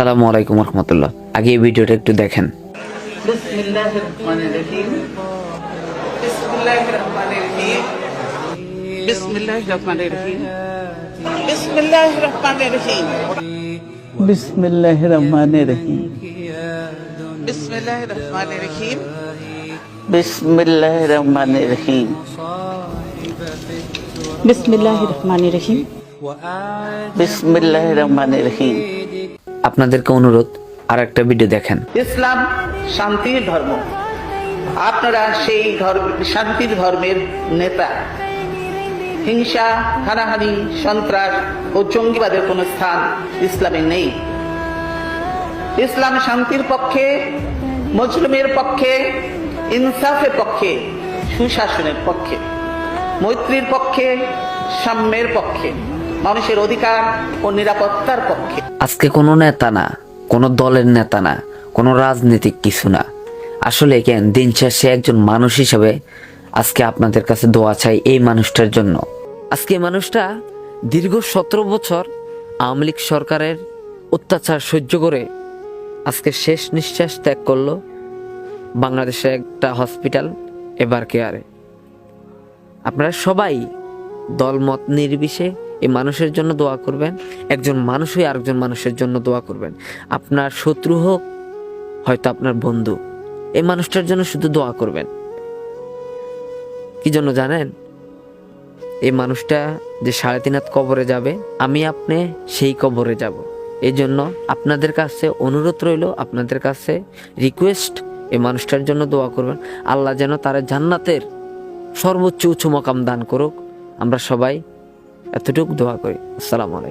আসসালামু আলাইকুম রহমতুল্লাহ আগে এই ভিডিওটা একটু দেখেন বিসমিল্লাহ রহমান রহিম বিসমিল্লাহ রহমান রহিম আপনাদেরকে অনুরোধ আর একটা ভিডিও দেখেন। ইসলাম শান্তির ধর্ম। আপনারা সেই ধর্ম, শান্তির ধর্মের নেতা। হিংসা, হানাহানি, সন্ত্রাস ও জঙ্গিবাদের কোনো স্থান ইসলামে নেই। ইসলাম শান্তির পক্ষে মজলুমের পক্ষে, ইনসাফের পক্ষে, সুশাসনের পক্ষে, মৈত্রীর পক্ষে, সাম্যের পক্ষে। মানুষের অধিকার ও নিরাপত্তার পক্ষে। আজকে কোনো নেতা না, কোনো দলের নেতা না, কোনো রাজনীতিক কিছু না। আসলে কেন, দিন শেষে একজন মানুষ হিসেবে আজকে আপনাদের কাছে দোয়া চাই এই মানুষটার জন্য। আজকে মানুষটা দীর্ঘ সতেরো বছর আওয়ামী লীগ সরকারের অত্যাচার সহ্য করে আজকে শেষ নিঃশ্বাস ত্যাগ করল বাংলাদেশের একটা হসপিটাল, এবার কেয়ারে আপনারা সবাই দলমত নির্বিশে এই মানুষের জন্য দোয়া করবেন। একজন মানুষই আরেকজন মানুষের জন্য দোয়া করবেন। আপনার শত্রু হোক, হয়তো আপনার বন্ধু, এই মানুষটার জন্য শুধু দোয়া করবেন। কি জন্য জানেন? এই মানুষটা যে সাড়ে তিন হাত কবরে যাবে, আমি আপনি সেই কবরে যাব। এই জন্য আপনাদের কাছে অনুরোধ রইল, আপনাদের কাছে রিকোয়েস্ট এই মানুষটার জন্য দোয়া করবেন। আল্লাহ যেন তার জান্নাতের সর্বোচ্চ উঁচু মকাম দান করুক। আমরা সবাই এতটুকু দোয়া করি। আসসালামু আলাইকুম।